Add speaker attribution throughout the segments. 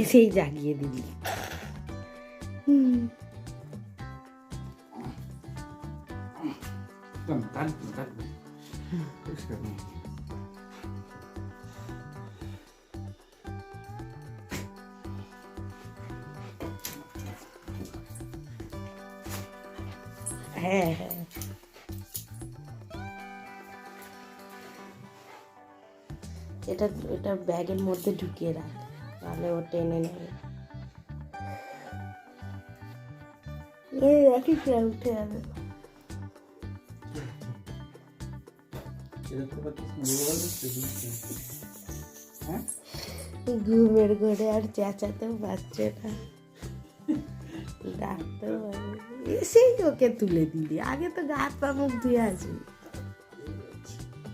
Speaker 1: এসেই জাগিয়ে দিলি হুম
Speaker 2: টান টান টান পরিষ্কার নেই
Speaker 1: হ্যাঁ হ্যাঁ এটা এটা ব্যাগের মধ্যে ঢুকিয়ে রাখ। তাহলে ও টেনে নেবে। এ রাখিস না উঠে যাবে।
Speaker 2: হ্যাঁ?
Speaker 1: ঘুমের ঘরে আর চেঁচাতেও পারছে না। ডাকতেও পারে এসেই ওকে তুলে দিলি। আগে তো গা হাত পা মুখ ধুয়ে আসবি।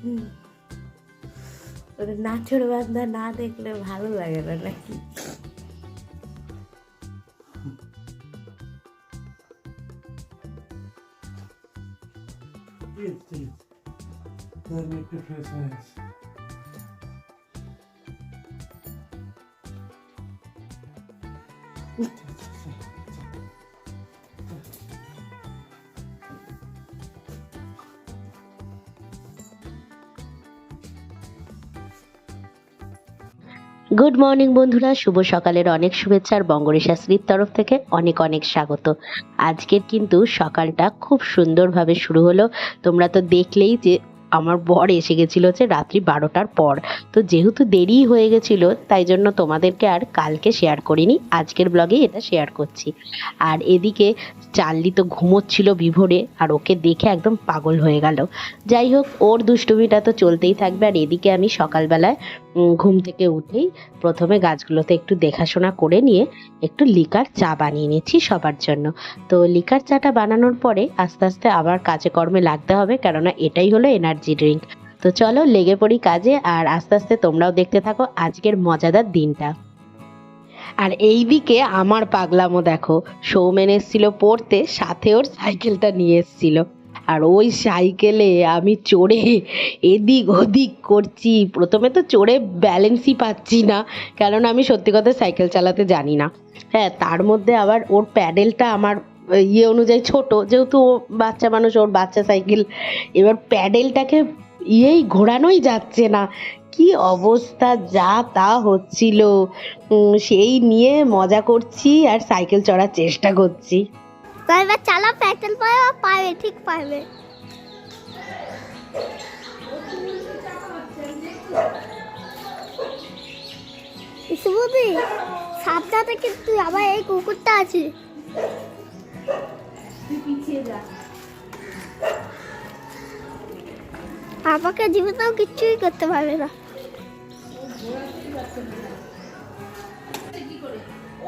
Speaker 1: হুম। ওরে নাচর বান্ধা না দেখলে ভালো লাগে না নাকি?
Speaker 2: একটু ফ্রেশ হয়ে
Speaker 3: গুড মর্নিং বন্ধুরা। শুভ সকালের অনেক শুভেচ্ছা আর বঙ্গরী শাস্ত্রীর তরফ থেকে অনেক অনেক স্বাগত। আজকের কিন্তু সকালটা খুব সুন্দরভাবে শুরু হলো। তোমরা তো দেখলেই যে আমার বর এসে গেছিল হচ্ছে রাত্রি বারোটার পর। তো যেহেতু দেরি হয়ে গেছিল, তাই জন্য তোমাদেরকে আর কালকে শেয়ার করিনি। আজকের ব্লগে এটা শেয়ার করছি। আর এদিকে চার্লি তো ঘুমোচ্ছিল বিভোরে, আর ওকে দেখে একদম পাগল হয়ে গেল। যাই হোক, ওর দুষ্টুমিটা তো চলতেই থাকবে। আর এদিকে আমি সকালবেলায় ঘুম থেকে উঠেই প্রথমে গাছগুলোতে একটু দেখাশোনা করে নিয়ে একটু লিকার চা বানিয়ে নিচ্ছি সবার জন্য। তো লিকার চাটা বানানোর পরে আস্তে আস্তে আবার কাজে কর্মে লাগতে হবে, কেননা এটাই হলো এনার্জি ড্রিঙ্ক তো চলো লেগে পড়ি কাজে আর আস্তে আস্তে তোমরাও দেখতে থাকো আজকের মজাদার দিনটা। আর এই দিকে আমার পাগলামো দেখো সৌমেন এসেছিল পড়তে, সাথে ওর সাইকেলটা নিয়ে এসেছিল। আর ওই সাইকেলে আমি চড়ে এদিক ওদিক করছি। প্রথমে তো চড়ে ব্যালেন্সই পাচ্ছি না কারণ আমি সত্যি কথা সাইকেল চালাতে জানি না। হ্যাঁ তার মধ্যে আবার ওর প্যাডেলটা আমার ইয়ে অনুযায়ী ছোট, যেহেতু ও বাচ্চা মানুষ, ওর বাচ্চা সাইকেল, এবার প্যাডেলটাকে ইয়েই ঘোরানোই যাচ্ছে না। কি অবস্থা, যা তা হচ্ছিল। সেই নিয়ে মজা করছি আর সাইকেল চড়ার চেষ্টা করছি।
Speaker 4: তো এবার চালা প্যাটেল পাবে পাবে ঠিক পাবে ইসুবুদি সাবধানে কিন্তু আবার এই কুকুরটা আছে আমাকে জীবনেও কিচ্ছুই করতে পারবে না।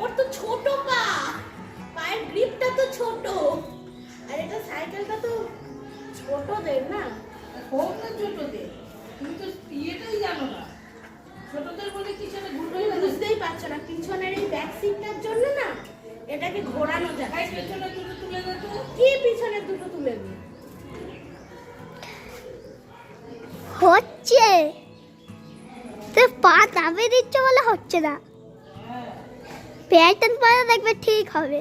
Speaker 1: ওর তো ছোট পা। পায়ের গ্রিপটা তো ছোট। আর এটা সাইকেলটা তো ছোটদের না?
Speaker 5: হোক না ছোটদের তুমি তো ইয়েটাই জানো না। ছোটদের বলে না ঘুরবে
Speaker 1: তুমি বুঝতেই পারছ না পিছনের এই ব্যাক সিটটার জন্য না এটাকে ঘোরানো যায়
Speaker 5: পেছনে দুটো তুলে দে তো।
Speaker 1: কি পিছনে দুটো তুলে দিই
Speaker 4: হচ্ছে। তো পা দাবি দিচ্ছে বলে হচ্ছে না। প্যাটার্ন পরে দেখবে ঠিক হবে।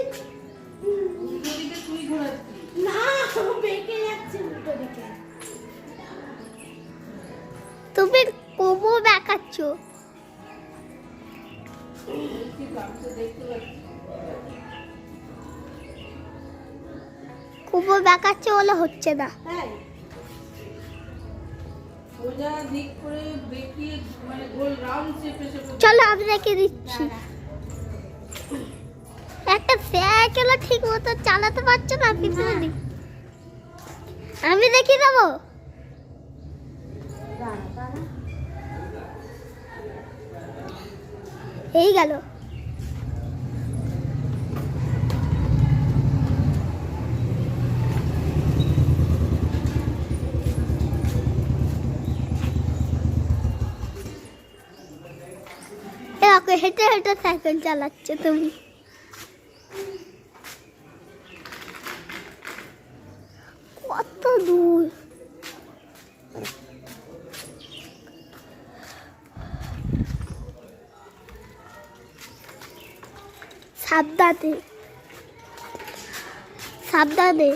Speaker 4: হচ্ছে না। চলো আমি রেখে দিচ্ছি একটা সাইকেল ঠিক মতো চালাতে পারছ না পিছনে আমি দেখি দেবো এই গেল। হেঁটে সাইকেল চালাচ্ছে তুমি। কত দূর। সাবধানে। সাবধানে।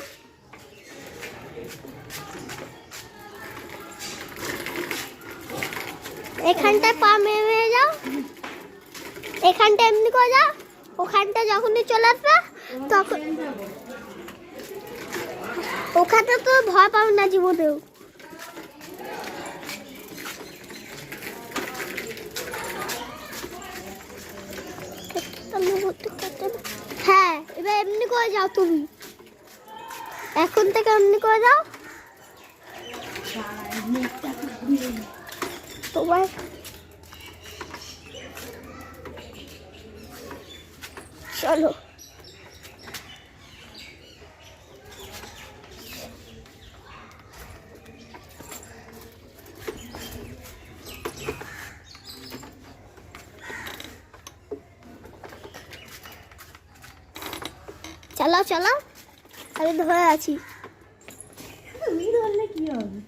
Speaker 4: এখানটায় পা মেরে যাও। এখানটা এমনি করে যাও ওখানটা যখনই চলে আসবে, তখন ওখানে তো ভয় পাবে না জীবনেও। হ্যাঁ এবার এমনি করে যাও তুমি। এখন থেকে এমনি করে যাও। তোমার চলো। চালাও চালাও আমি ধরে আছি।
Speaker 1: তুমি ধরলে কি হবে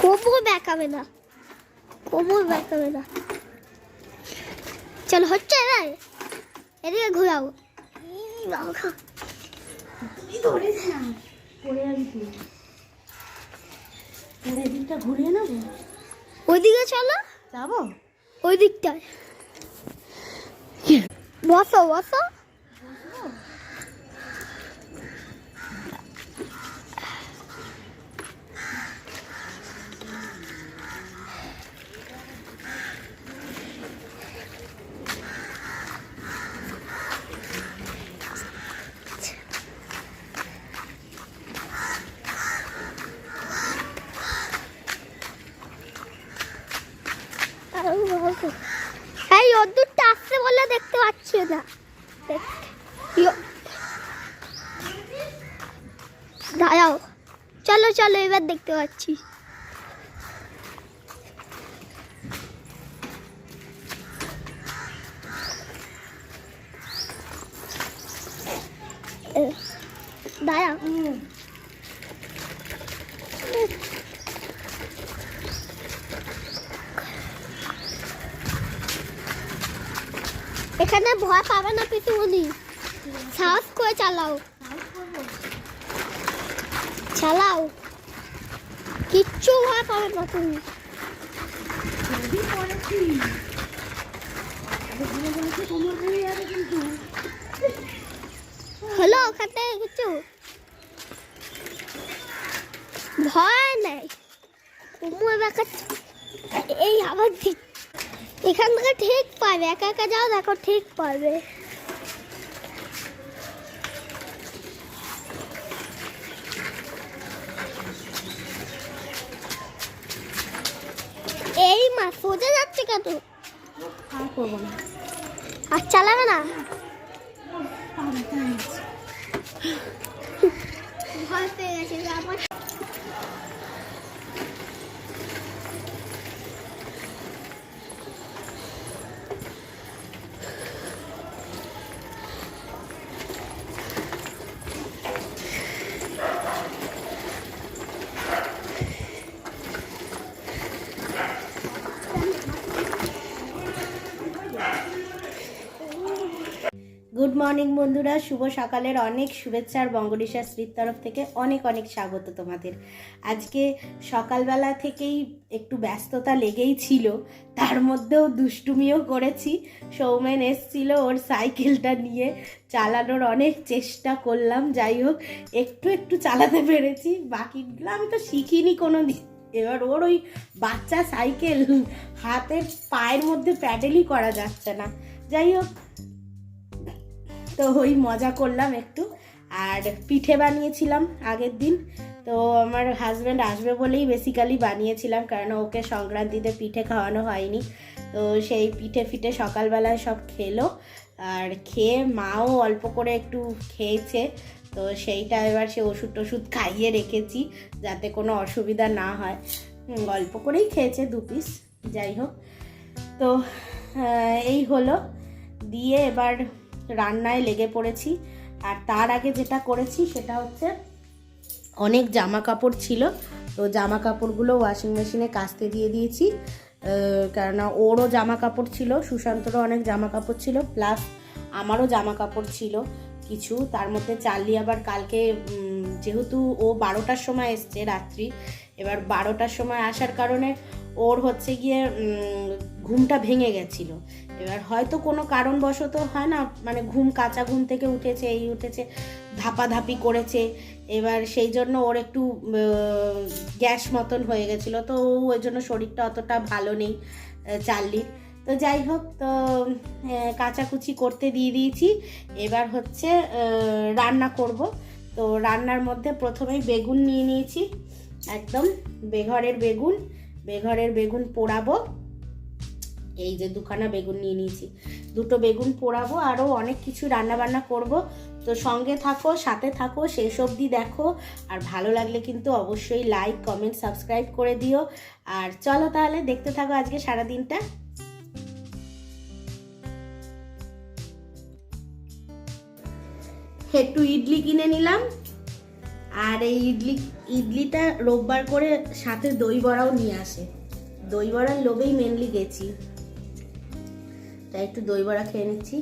Speaker 4: কোমর বেঁকাবে না না চলো হচ্ছে এবার এদিকে ঘুরাও।
Speaker 1: ঘুরিয়ে নেব?
Speaker 4: ওইদিকে চলো।
Speaker 1: যাব?
Speaker 4: ওই দিকটায়। বসো বসো আরও বসো এই রোদ্দুরটা আসছে বলে দেখতে পাচ্ছি না দেখ- ইয়ো- দাঁড়াও চলো চলো এবার দেখতে পাচ্ছি। এ, দাঁড়াও এখানে ভয় পাবে না পিটুনি সাহস করে চালাও। চালাও। কিচ্ছু ভয় পাবে না তুমি। হলো ওখান থেকে কিছু ভয় নেই। কুমুর দেখাচ্ছে এই আবার ঠিক এখান থেকে ঠিক পাবে একা একা যাও, দেখো ঠিক পাবে এই মা সোজা যাচ্ছে কেন
Speaker 1: আর করব না।
Speaker 4: আর চালাবে না? ভয় পেয়ে গেছে আবার
Speaker 6: গুড মর্নিং বন্ধুরা, শুভ সকালের অনেক শুভেচ্ছা আর বঙ্গরিশা শ্রীর তরফ থেকে অনেক অনেক স্বাগত তোমাদের। আজকে সকালবেলা থেকেই একটু ব্যস্ততা লেগেই ছিল, তার মধ্যেও দুষ্টুমিও করেছি। সৌমেন এসছিল ওর সাইকেলটা নিয়ে, চালানোর অনেক চেষ্টা করলাম, যাই হোক, একটু একটু চালাতে পেরেছি, বাকিগুলো আমি তো শিখিনি কোনো দিন এবার ওর ওই বাচ্চা সাইকেল হাতের পায়ের মধ্যে প্যাডেলই করা যাচ্ছে না। যাই হোক তো ওই মজা করলাম একটু।
Speaker 1: আর পিঠে বানিয়েছিলাম আগের দিন। তো আমার হাজব্যান্ড আসবে বলেই বেসিক্যালি বানিয়েছিলাম, কারণ ওকে সংক্রান্তিতে পিঠে খাওয়ানো হয়নি। তো সেই পিঠে ফিঠে সকালবেলায় সব খেলো। আর খেয়ে মাও অল্প করে একটু খেয়েছে। তো সেইটা এবার সে ওষুধ টষুধ খাইয়ে রেখেছি, যাতে কোনো অসুবিধা না হয়। অল্প করেই খেয়েছে দু পিস যাই হোক। তো এই হলো। দিয়ে এবার রান্নায় লেগে পড়েছি। আর তার আগে যেটা করেছি সেটা হচ্ছে অনেক জামা কাপড় ছিল। তো জামা কাপড়গুলো ওয়াশিং মেশিনে কাচতে দিয়ে দিয়েছি। কেননা ওরও জামা কাপড় ছিল, সুশান্তরও অনেক জামা কাপড় ছিল। প্লাস আমারও জামা কাপড় ছিল কিছু। তার মধ্যে চার্লি আবার কালকে যেহেতু ও বারোটার সময় এসছে রাত্রি, এবার বারোটার সময় আসার কারণে ওর হচ্ছে গিয়ে ঘুমটা ভেঙে গেছিল। এবার হয়তো কোনো কারণবশত হয় না মানে ঘুম কাঁচা ঘুম থেকে উঠেছে, এই উঠেছে, ধাপাধাপি করেছে, এবার সেই জন্য ওর একটু গ্যাস মতন হয়ে গেছিল, তো ওই জন্য শরীরটা অতটা ভালো নেই চার্লির। তো যাই হোক, তো কাচাকুচি করতে দিয়ে দিয়েছি, এবার হচ্ছে রান্না করব। তো রান্নার মধ্যে প্রথমেই বেগুন নিয়ে নিয়েছি, একদম বেঘরের বেগুন বেঘরের বেগুন পোড়াবো। এই যে দুখানা বেগুন নিয়ে নিয়েছি। দুটো বেগুন পোড়াবো, আরও অনেক কিছু রান্না বান্না করব। তো সঙ্গে থাকো, সাথে থাকো, শেষ অবধি দেখো। আর ভালো লাগলে কিন্তু অবশ্যই লাইক কমেন্ট সাবস্ক্রাইব করে দিও। আর চলো তাহলে, দেখতে থাকো আজকে সারা দিনটা একটু ইডলি কিনে নিলাম। আর এই ইডলি, ইডলিটা রোববার করে সাথে দই বড়াও নিয়ে আসে। দই বড়ার লোভেই মেনলি গেছি। তাই একটু দই বড়া খেয়ে নিচ্ছি।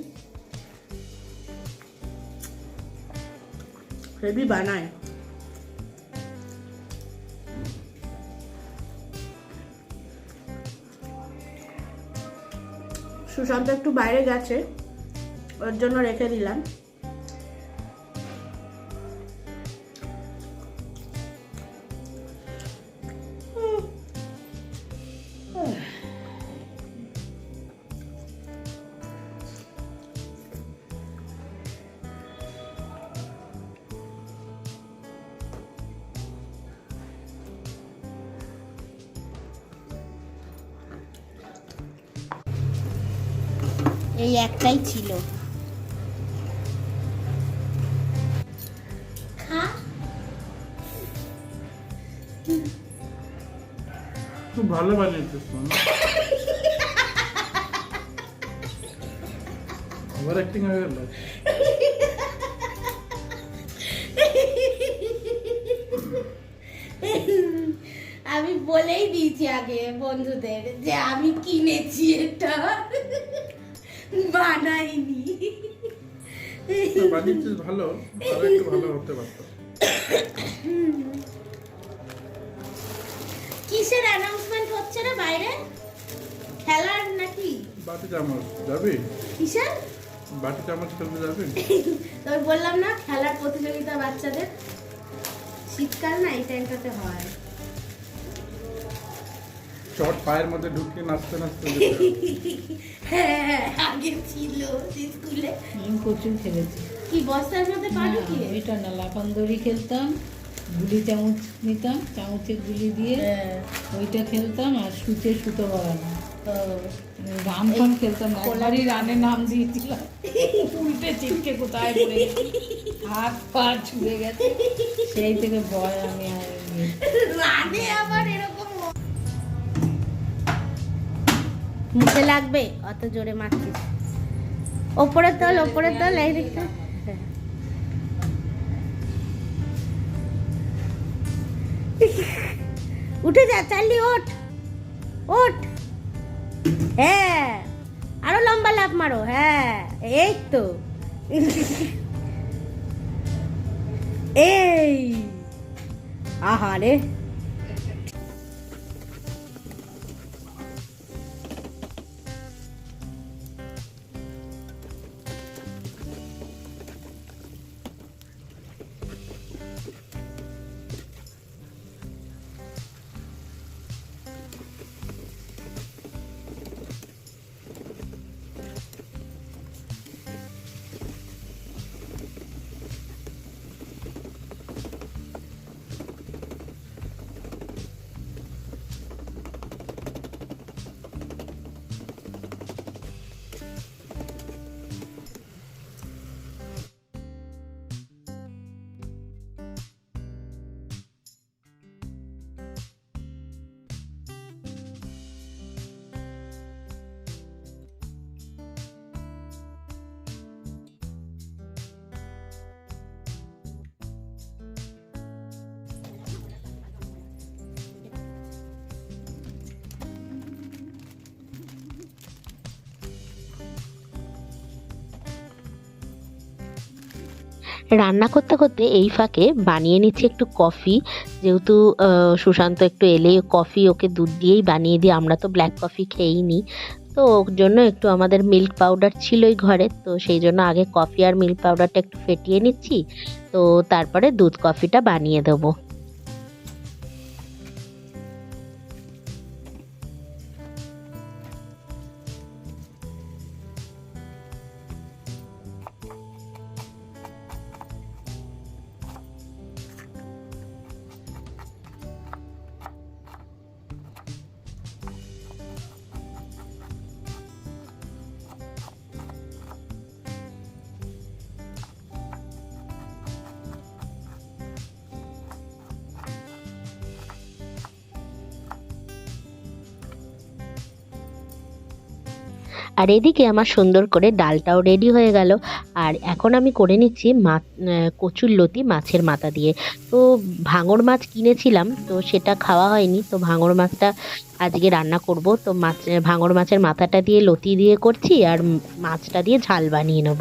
Speaker 1: হেভি বানায়। সুশান্ত একটু বাইরে গেছে, ওর জন্য রেখে দিলাম। একটাই ছিল।
Speaker 2: ভালো বানিয়েছিস ওভার অ্যাক্টিং হয়ে গেল।
Speaker 1: আমি বলেই দিয়েছি আগে বন্ধুদের যে আমি কিনেছি এটা। বানাইনি।
Speaker 2: বানিয়েছিস ভালো আরও একটু ভালো হতে পারতো।
Speaker 1: কিসের অ্যানাউন্সমেন্ট হচ্ছে রে বাইরে? খেলার নাকি?
Speaker 2: বাটি চামচ যাবি?
Speaker 1: কিসের?
Speaker 2: বাটি চামচ খেলতে যাবি?
Speaker 1: তবে বললাম না খেলার প্রতিযোগিতা বাচ্চাদের। শীতকাল না এই টাইমটাতে হয়।
Speaker 2: চট পায়ের মধ্যে ঢুকিয়ে নাচতে নাচতে
Speaker 1: হ্যাঁ আগে ছিল স্কুলে।
Speaker 5: আমি প্রচুর খেলেছি।
Speaker 1: কি বস্তার মধ্যে পা ঢুকিয়ে?
Speaker 5: ওইটা না লাফান দড়ি খেলতাম গুলি চামচ নিতাম চামচে গুলি দিয়ে
Speaker 1: হ্যাঁ,
Speaker 5: ওইটা খেলতাম আর সুচে সুতো বাড়ানো।
Speaker 1: তো
Speaker 5: রান ফান খেলতাম না একবারই রানে নাম দিয়েছিলাম। উল্টে চিপকে কোথায় পড়ে হাত পা ছুঁড়ে গেছে। সেই থেকে ভয় আমি আর
Speaker 1: রানে আবার এরকম মুখে লাগবে, অত জোরে মারছিস। ওপরে তোল ওপরে তোল এই উঠে যা, চার্লি, ওঠ। ওঠ। হ্যাঁ। আরও লম্বা লাফ মারো হ্যাঁ। এই তো। এই। আহারে।
Speaker 3: রান্না করতে করতে এই ফাঁকে বানিয়ে নিচ্ছি একটু কফি। যেহেতু সুশান্ত একটু এলে কফি ওকে দুধ দিয়েই বানিয়ে দিই, আমরা তো ব্ল্যাক কফি খেয়েই নিই তো ওর জন্য একটু আমাদের মিল্ক পাউডার ছিলই ঘরে, তো সেই জন্য আগে কফি আর মিল্ক পাউডারটা একটু ফেটিয়ে নিচ্ছি, তো তারপরে দুধ কফিটা বানিয়ে দেবো। আর এদিকে আমার সুন্দর করে ডালটাও রেডি হয়ে গেল। আর এখন আমি করে নিচ্ছি মা কচুর লতি মাছের মাথা দিয়ে। তো ভাঙর মাছ কিনেছিলাম, তো সেটা খাওয়া হয়নি। তো ভাঙর মাছটা আজকে রান্না করব। তো মাছ ভাঙর মাছের মাথাটা দিয়ে লতি দিয়ে করছি আর মাছটা দিয়ে ঝাল বানিয়ে নেব।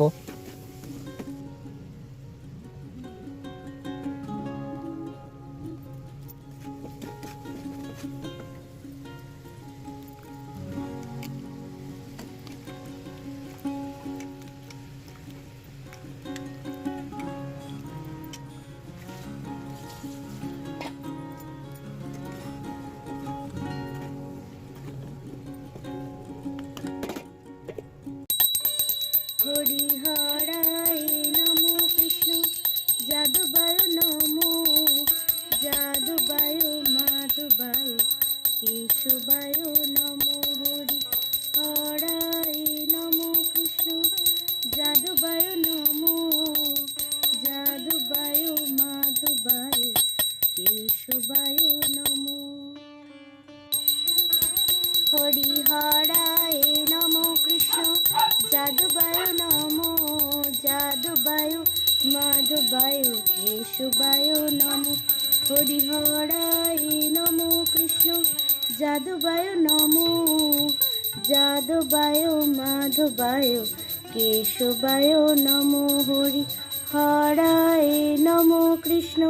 Speaker 1: কেশবায় নম হরি হরায় নম কৃষ্ণ।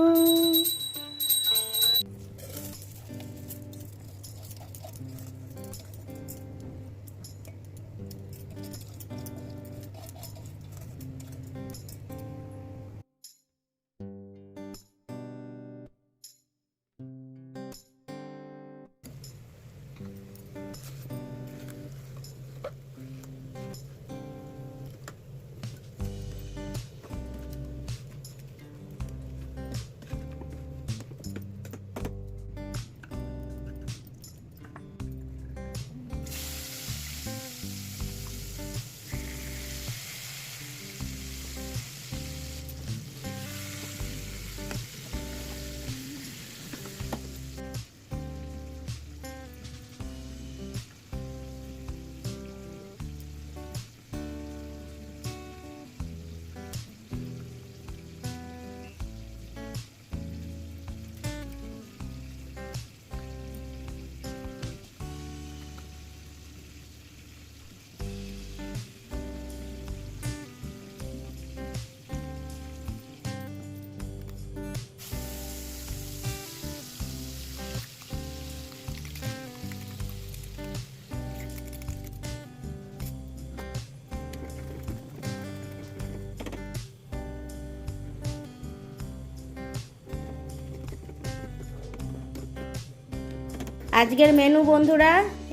Speaker 1: আজকের মেনু বন্ধুরা,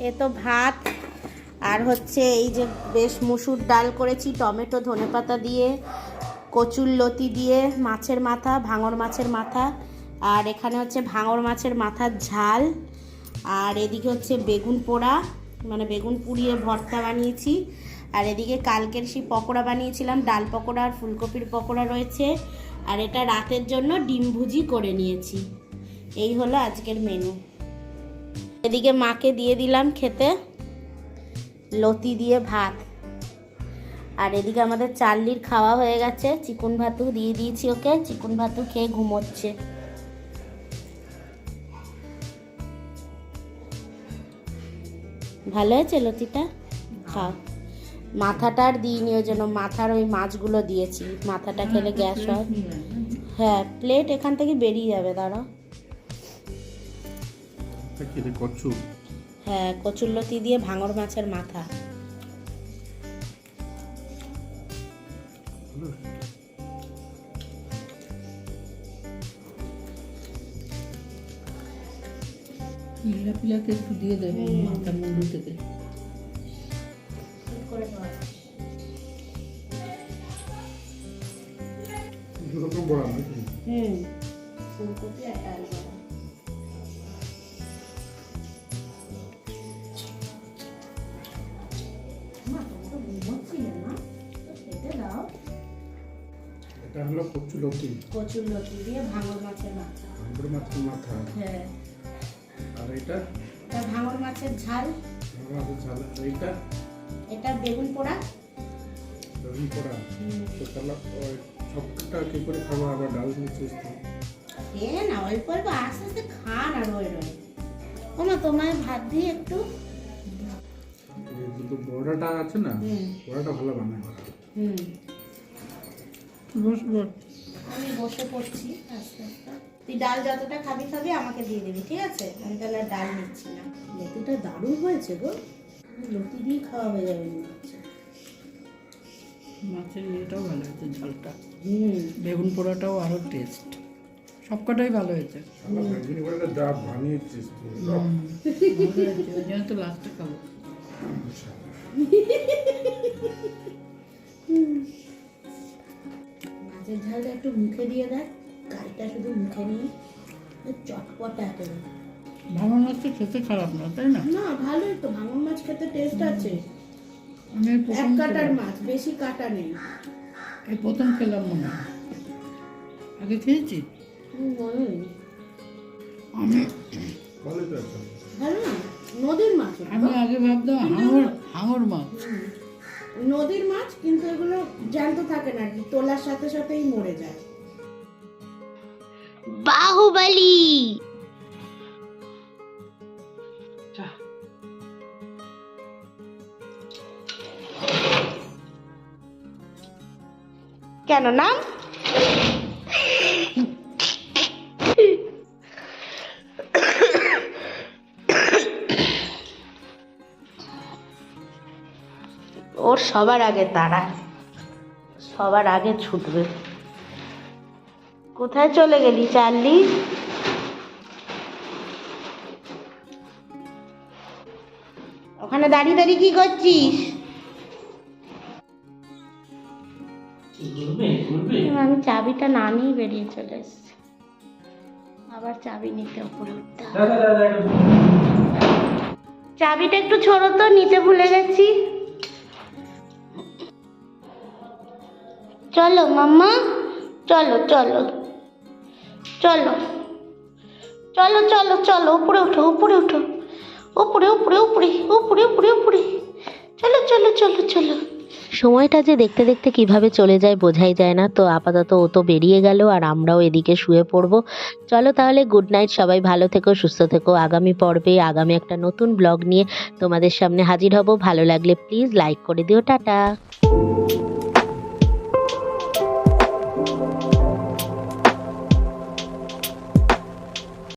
Speaker 1: এ তো ভাত, আর হচ্ছে এই যে বেশ মুসুর ডাল করেছি, টমেটো, ধনেপাতা দিয়ে, কচুর লতি দিয়ে, মাছের মাথা, ভাঙর মাছের মাথা, আর এখানে হচ্ছে ভাঙর মাছের মাথার ঝাল, আর এদিকে হচ্ছে বেগুন পোড়া মানে বেগুন পুড়িয়ে ভর্তা বানিয়েছি, আর এদিকে কালকের সেই পকোড়া বানিয়েছিলাম, ডাল পকোড়া আর ফুলকপির পকোড়া রয়েছে, আর এটা রাতের জন্য ডিম ভুজি করে নিয়েছি। এই হলো আজকের মেনু এদিকে মাকে দিয়ে দিলাম খেতে লতি দিয়ে ভাত। আর এদিকে আমাদের চার্লির খাওয়া হয়ে গেছে চিকুন ভাতু দিয়ে দিয়েছি ওকে চিকুন ভাতু খেয়ে ঘুমোচ্ছে। ভালো হয়েছে লতিটা? খাও। মাথাটা আর দিইনি ওই জন্য মাথার ওই মাছগুলো দিয়েছি। মাথাটা খেলে গ্যাস হয়। হ্যাঁ প্লেট এখান থেকে বেরিয়ে যাবে দাঁড়াও।
Speaker 2: তা কি রে কচ্ছু
Speaker 1: হ্যাঁ কচুরলতি দিয়ে ভাঙর মাছের মাথা।
Speaker 5: পিলা পিলাকে একটু দিয়ে দেবে মাথা মুন্ডু থেকে।
Speaker 1: হুম ফুলকপি আর
Speaker 2: এটা হলো কচ্ছু লতি।
Speaker 1: কচুরলতি দিয়ে ভাঙর মাছের মাথা।
Speaker 2: ভাঙড় মাছের মাথা।
Speaker 1: হ্যাঁ।
Speaker 2: আর এটা?
Speaker 1: এটা ভাঙর মাছের ঝাল।
Speaker 2: ভাঙড় মাছের ঝাল। আর এইটা
Speaker 1: এটা বেগুন পোড়া।
Speaker 2: রবি করা তো তাহলে ওই সবটা কি করে খাব? আবার ডাল মিশিয়ে
Speaker 1: এ না অল্প অল্প আস্তে আস্তে খান আর ওই রয়ে। ওমা তোমায় ভাত দিয়ে একটু
Speaker 2: দুটো বড়াটা আছে না? বড়াটা ভালো বানায়।
Speaker 1: হুম। আমি বসে পড়ছি আস্তে আস্তে। তুই ডাল যতটা খাবি খাবি আমাকে দিয়ে দিবি ঠিক আছে? আমি তাহলে আর ডাল নিচ্ছি না। লতিটা দারুণ হয়েছে গো। লতি দিয়ে খাওয়া হয়ে যাবে মনে হচ্ছে।
Speaker 5: মাছের ইয়েটাও ভালো হয়েছে ঝালটা।
Speaker 1: হুম।
Speaker 5: বেগুন পোড়াটাও আরও টেস্ট সবকটাই ভালো হয়েছে। ভালো তো লাস্টে খাব।
Speaker 1: মাছের ঝালটা একটু মুখে দিয়ে দেয় গালটা শুধু মুখে নিয়ে চটপটা একেবারে
Speaker 5: ভাঙন মাছ তো খেতে খারাপ না তাই না?
Speaker 1: না ভালোই তো ভাঙন মাছ খেতে টেস্ট আছে। এক কাটার মাছ বেশি কাটা নেই।
Speaker 5: এই প্রথম খেলাম মনে হয়। আগে খেয়েছি? আমি
Speaker 1: ভালো না নদীর মাছ।
Speaker 5: আমি আগে ভাবতাম হাঙর হাঙর মাছ।
Speaker 1: নদীর মাছ কিন্তু এগুলো জ্যান্ত থাকে না কি তোলার সাথে সাথেই মরে যায়।
Speaker 3: বাহুবলি!
Speaker 1: কেন না সবার আগে তারা সবার আগে ছুটবে। কোথায় চলে গেলি চার্লি? ওখানে দাঁড়িয়ে দাঁড়িয়ে কি করছিস? আমি চাবিটা না নিয়ে বেরিয়ে চলে এসেছি। আবার চাবি নিতে উপরে উঠতে চাবিটা একটু ছোড়ো তো নিচে ভুলে গেছি। চলো মাম্মা। চলো চলো। চলো। চলো চলো চলো, উপরে উঠো উপরে উঠো। উপরে উপরে উপরে উপরে উপরে উপরে। চলো চলো চলো চলো।
Speaker 3: সময়টা যে দেখতে দেখতে কীভাবে চলে যায় বোঝাই যায় না। তো আপাতত ও তো বেরিয়ে গেল আর আমরাও এদিকে শুয়ে পড়ব। চলো তাহলে গুড নাইট সবাই ভালো থেকো, সুস্থ থেকো। আগামী পর্বে, আগামী একটা নতুন ব্লগ নিয়ে তোমাদের সামনে হাজির হব। ভালো লাগলে প্লিজ লাইক করে দিও। টাটা।